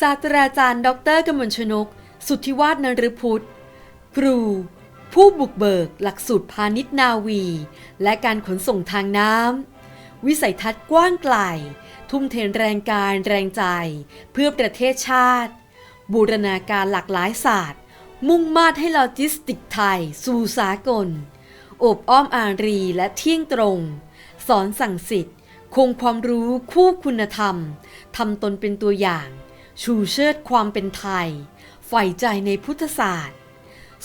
ศาสตราจารย์ ดรกมลชนก สุทธิวาฒนฤพุทธครู ผู้บุกเบิก หลักสูตรพาณิชย์นาวี และการขนส่งทางน้ำวิสัยทัศน์กว้างไกล ทุ่มเทแรงกายแรงใจ เพื่อประเทศชาติ บูรณาการหลากหลายศาสตร์ มุ่งมาดให้โลจิสติกไทย สู่สากล อบอ้อมอารีและเที่ยงตรง สอนสั่งสิทธิ์คงความรู้คู่คุณธรรม ทำตนเป็นตัวอย่าง ชูเชิดความเป็นไทยใฝ่ใจในพุทธศาสตร์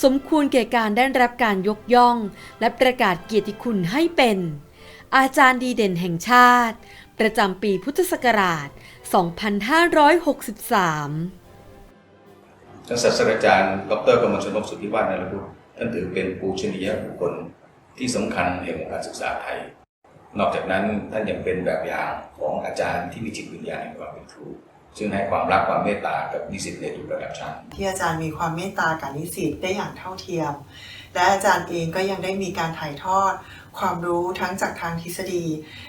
สมควรแก่การได้รับการยกย่อง และประกาศเกียรติคุณให้เป็น อาจารย์ดีเด่นแห่งชาติ ประจำปีพุทธศักราช 2563ท่านศาสตราจารย์ ดรกมลชนกสุทธิวาฒนรพุทธท่านถือเป็นปูชนียบุคคลที่สำคัญแห่งวงการศึกษาไทย นอกจากนั้นท่านยังเป็นแบบอย่างของอาจารย์ที่มีจิตวิญญาณแห่งความเป็นครู ซึ่งให้ความรักความเมตตากับนิสิตในทุกระดับชั้น ที่อาจารย์มีความเมตตากับนิสิตได้อย่างเท่าเทียม และอาจารย์เองก็ยังได้มีการถ่ายทอด ความรู้ทั้งจากทางทฤษฎี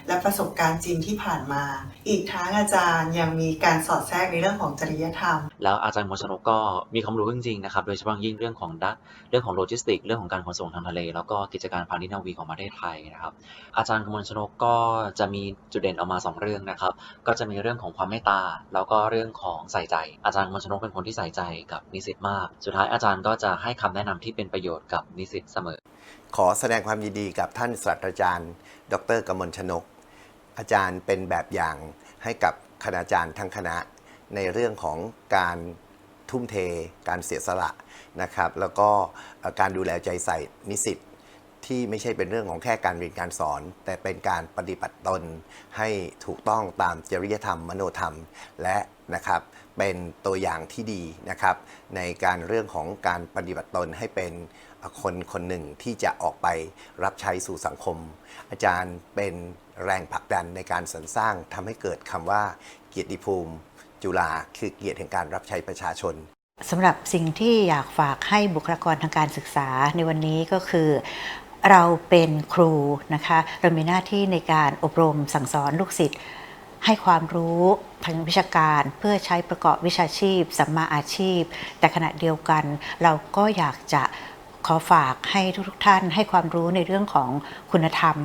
และประสบการณ์จริงที่ผ่านมา อีกทั้งอาจารย์ยังมีการสอดแทรกในเรื่องของจริยธรรม แล้วอาจารย์มนชนกก็มีความรู้จริงๆนะครับ โดยเฉพาะยิ่งเรื่องของดัเรื่องของโลจิสติก เรื่องของการขนส่งทางทะเล แล้วก็กิจการพาณิชย์นาวีของประเทศไทยนะครับ อาจารย์กมลชนกก็จะมีจุดเด่นออกมา 2 เรื่องนะครับ ก็จะมีเรื่องของความเมตตา แล้วก็เรื่องของใส่ใจ อาจารย์กมลชนกเป็นคนที่ใส่ใจกับนิสิตมาก สุดท้ายอาจารย์ก็จะให้คำแนะนำที่เป็นประโยชน์กับนิสิตเสมอ ขอแสดงความยินดีกับท่านศาสตราจารย์ ดรกมลชนก อาจารย์เป็นแบบอย่างให้กับคณาจารย์ทั้งคณะ ในเรื่องของการทุ่มเท การเสียสละนะครับ แล้วก็การดูแลใจใส่นิสิต ที่ไม่ใช่เป็นเรื่องของแค่การเรียนการสอน แต่เป็นการปฏิบัติตนให้ถูกต้องตามจริยธรรม มโนธรรม และนะครับเป็นตัวอย่างที่ดีนะครับในการเรื่องของการปฏิบัติตนให้เป็นคนคนหนึ่งที่จะออกไปรับใช้สู่สังคม อาจารย์เป็นแรงผลักดันในการสรรสร้างทำให้เกิดคำว่าเกียรติภูมิ จุฬาคือเกียรติแห่งการรับใช้ประชาชนสำหรับสิ่งที่อยากฝากให้บุคลากรทางการศึกษาในวันนี้ก็คือ เราเป็นครูนะคะเรามีหน้าที่ในการอบรมสั่งสอนลูกศิษย์ให้ความรู้ทางวิชาการเพื่อใช้ประกอบวิชาชีพสัมมาอาชีพ แต่ขณะเดียวกัน เราก็อยากจะขอฝากให้ทุกๆท่านให้ความรู้ในเรื่องของคุณธรรม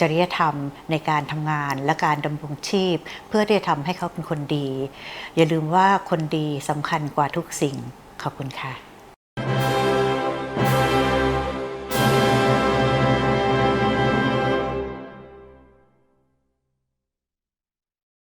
จริยธรรมในการทำงานและการดำรงชีพ เพื่อที่จะทำให้เขาเป็นคนดี อย่าลืมว่าคนดีสำคัญกว่าทุกสิ่ง ขอบคุณค่ะ